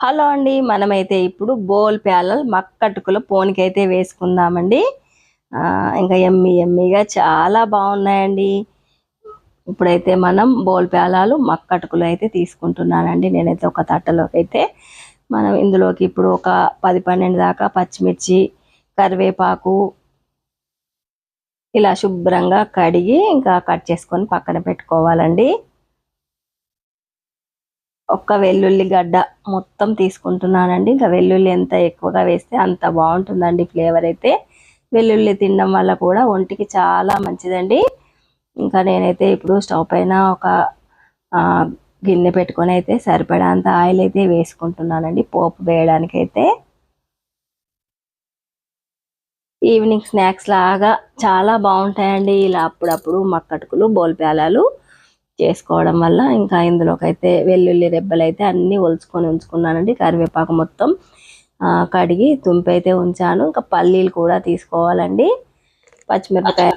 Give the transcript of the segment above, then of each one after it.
Hello అండి మనమైతే ఇప్పుడు బోల్ ప్యాలల్ మక్కటుకులు పోనికైతే వేసుకుందామండి. ఇంకా ఎమ్మి ఎమ్మిగా చాలా బాగున్నాయండి. ఇప్పుడైతే మనం బోల్ ప్యాలాలు మక్కటుకులు అయితే తీసుకుంటున్నానండి. నేనైతే ఒక తట్టలోకి అయితే మనం ఇందులోకి ఇప్పుడు ఒక పది పన్నెండు దాకా పచ్చిమిర్చి కరివేపాకు ఇలా శుభ్రంగా కడిగి ఇంకా కట్ చేసుకొని పక్కన పెట్టుకోవాలండి. ఒక్క వెల్లుల్లి గడ్డ మొత్తం తీసుకుంటున్నానండి. ఇంకా వెల్లుల్లి ఎంత ఎక్కువగా వేస్తే అంత బాగుంటుందండి ఫ్లేవర్ అయితే. వెల్లుల్లి తినడం వల్ల కూడా ఒంటికి చాలా మంచిదండి. ఇంకా నేనైతే ఇప్పుడు స్టవ్ పైన ఒక గిన్నె పెట్టుకొని అయితే సరిపడంత ఆయిల్ అయితే వేసుకుంటున్నానండి పోపు వేయడానికి అయితే ఈవినింగ్ స్నాక్స్ లాగా చాలా బాగుంటాయండి. ఇలా అప్పుడప్పుడు మక్కటుకులు బోల్ప్యాలాలు చేసుకోవడం వల్ల ఇంకా ఇందులోకి అయితే వెల్లుల్లి రెబ్బలు అయితే అన్నీ ఒలుచుకొని ఉంచుకున్నానండి. కరివేపాకు మొత్తం కడిగి తుంపి అయితే ఉంచాను. ఇంకా పల్లీలు కూడా తీసుకోవాలండి. పచ్చిమిరపకాయ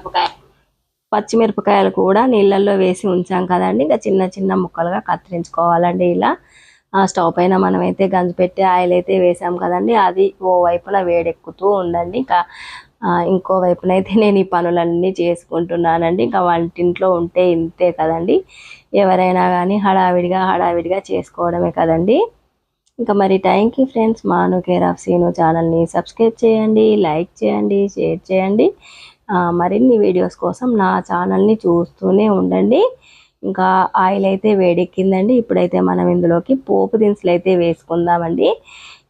పచ్చిమిరపకాయలు కూడా నీళ్ళల్లో వేసి ఉంచాం కదండి. ఇంకా చిన్న చిన్న ముక్కలుగా కత్తిరించుకోవాలండి ఇలా. ఆ స్టవ్ పైన మనం అయితే గంజి పెట్టి ఆయిల్ అయితే వేసాం కదండి. అది ఓ వైపున వేడెక్కుతూ ఉందండి ఇంకా ఇంకోవైపునైతే ఇంకో నేను ఈ పనులన్నీ చేసుకుంటున్నానండి. ఇంకా వంటింట్లో ఉంటే ఇంతే కదండి. ఎవరైనా కానీ హడావిడిగా హడావిడిగా చేసుకోవడమే కదండి. ఇంకా మరి thank you friends Manu care of Seenu ఛానల్ని సబ్స్క్రైబ్ చేయండి లైక్ చేయండి షేర్ చేయండి. మరిన్ని వీడియోస్ కోసం నా ఛానల్ని చూస్తూనే ఉండండి. ఇంకా ఆయిల్ అయితే వేడెక్కిందండి. ఇప్పుడైతే మనం ఇందులోకి పోపు దినుసులు అయితే వేసుకుందామండి.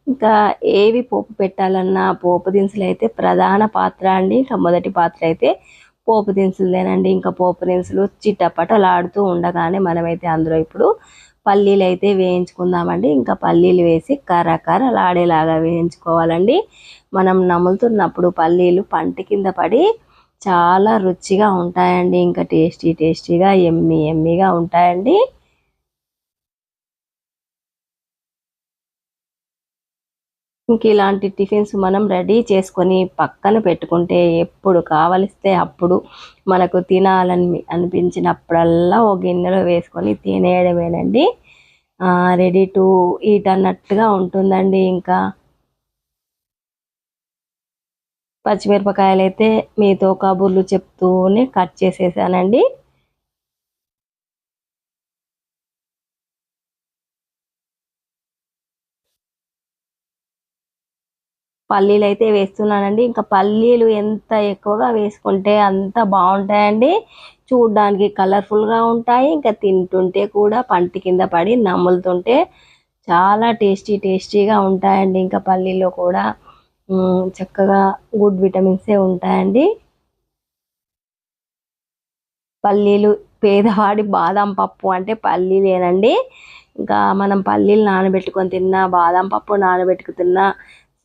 ఇంకా ఏవి పోపు పెట్టాలన్నా పోపు దినుసులు అయితే ప్రధాన పాత్ర అండి. ఇంకా మొదటి పాత్ర అయితే పోపు దినుసులదేనండి ఇంకా పోపు దినుసులు చిట్టపటలాడుతూ ఉండగానే మనమైతే అందులో ఇప్పుడు పల్లీలు అయితే వేయించుకుందామండి. ఇంకా పల్లీలు వేసి కర్ర వేయించుకోవాలండి. మనం నములుతున్నప్పుడు పల్లీలు పంట కింద పడి చాలా రుచిగా ఉంటాయండి. ఇంకా టేస్టీ టేస్టీగా ఎమ్మి ఎమ్మిగా ఉంటాయండి. ఇంక ఇలాంటి టిఫిన్స్ మనం రెడీ చేసుకొని పక్కన పెట్టుకుంటే ఎప్పుడు కావలిస్తే అప్పుడు మనకు తినాలని అనిపించినప్పుడల్లా ఓ గిన్నెలో వేసుకొని తినేయడమేనండి. రెడీ టు ఈట్ అన్నట్టుగా ఉంటుందండి ఇంకా. పచ్చిమిరపకాయలు అయితే మీతో కబుర్లు చెప్తూనే కట్ చేసేసానండి. పల్లీలు అయితే వేస్తున్నానండి. ఇంకా పల్లీలు ఎంత ఎక్కువగా వేసుకుంటే అంత బాగుంటాయండి. చూడడానికి కలర్ఫుల్గా ఉంటాయి. ఇంకా తింటుంటే కూడా పంట కింద పడి నమ్ములుతుంటే చాలా టేస్టీ టేస్టీగా ఉంటాయండి. ఇంకా పల్లీలో కూడా చక్కగా గుడ్ విటమిన్సే ఉంటాయండి. పల్లీలు పేదవాడి బాదం పప్పు అంటే పల్లీలేనండి. ఇంకా మనం పల్లీలు నానబెట్టుకొని తిన్నా బాదం పప్పు నానబెట్టుకు తిన్నా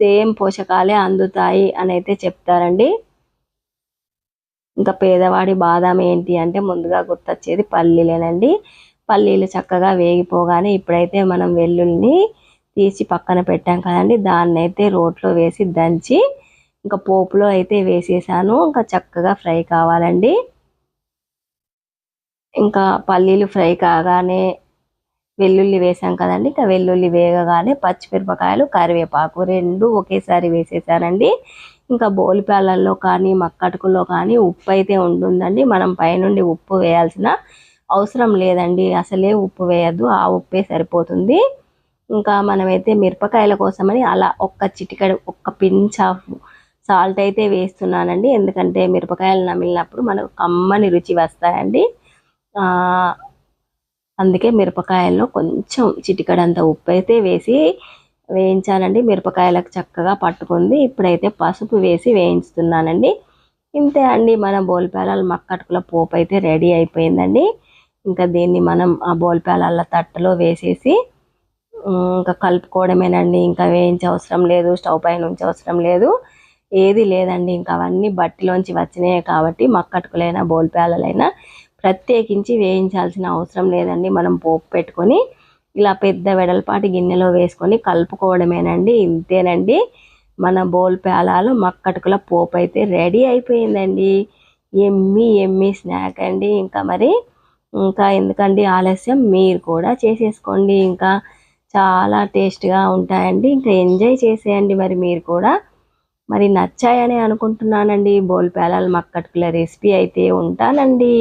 సేమ్ పోషకాలే అందుతాయి అని అయితే చెప్తారండి. ఇంకా పేదవాడి బాదం ఏంటి అంటే ముందుగా గుర్తొచ్చేది పల్లీలేనండి. పల్లీలు చక్కగా వేగిపోగానే ఇప్పుడైతే మనం వెల్లుల్ని తీసి పక్కన పెట్టాం కదండి. దాన్ని అయితే రోట్లో వేసి దంచి ఇంకా పోపులో అయితే వేసేసాను. ఇంకా చక్కగా ఫ్రై కావాలండి. ఇంకా పల్లీలు ఫ్రై కాగానే వెల్లుల్లి వేసాం కదండి. ఇంకా వెల్లుల్లి వేగగానే పచ్చిమిరపకాయలు కరివేపాకు రెండు ఒకేసారి వేసేసానండి. ఇంకా బోలిపాలల్లో కానీ మక్కటుకుల్లో కానీ ఉప్పు అయితే ఉంటుందండి. మనం పైనుండి ఉప్పు వేయాల్సిన అవసరం లేదండి. అసలే ఉప్పు వేయద్దు. ఆ ఉప్పే సరిపోతుంది. ఇంకా మనమైతే మిరపకాయల కోసమని అలా ఒక్క చిటికడు ఒక్క పించ్ ఆఫ్ సాల్ట్ అయితే వేస్తున్నానండి. ఎందుకంటే మిరపకాయలు నమిలినప్పుడు మనకు కమ్మని రుచి వస్తాయండి. అందుకే మిరపకాయల్లో కొంచెం చిటికడంత ఉప్పు అయితే వేసి వేయించాలండి. మిరపకాయలకు చక్కగా పట్టుకుంది. ఇప్పుడైతే పసుపు వేసి వేయించుతున్నానండి. ఇంతే అండి. మన బోల్పేలాల మక్కటుకుల పోపు అయితే రెడీ అయిపోయిందండి. ఇంకా దీన్ని మనం ఆ బోల్పేలాల తట్టలో వేసేసి ఇంకా కలుపుకోవడమేనండి. ఇంకా వేయించే అవసరం లేదు. స్టవ్ పైన ఉంచే అవసరం లేదు. ఏది లేదండి. ఇంకా అవన్నీ బట్టిలోంచి వచ్చినాయి కాబట్టి మక్కటుకులైనా బోల్పాలలైనా ప్రత్యేకించి వేయించాల్సిన అవసరం లేదండి. మనం పోపు పెట్టుకొని ఇలా పెద్ద వెడల్పాటి గిన్నెలో వేసుకొని కలుపుకోవడమేనండి. ఇంతేనండి. మన బోల్ పేలాలు మక్కటుకుల పోపు అయితే రెడీ అయిపోయిందండి. ఎమ్మి ఎమ్మి స్నాక్ అండి. ఇంకా మరి ఇంకా ఎందుకండి ఆలస్యం? మీరు కూడా చేసేసుకోండి. ఇంకా చాలా టేస్ట్గా ఉంటాయండి. ఇంకా ఎంజాయ్ చేసేయండి మరి మీరు కూడా. మరి నచ్చాయని అనుకుంటున్నానండి. బోల్ పేలాలు మక్కటుకుల రెసిపీ అయితే ఉంటానండి.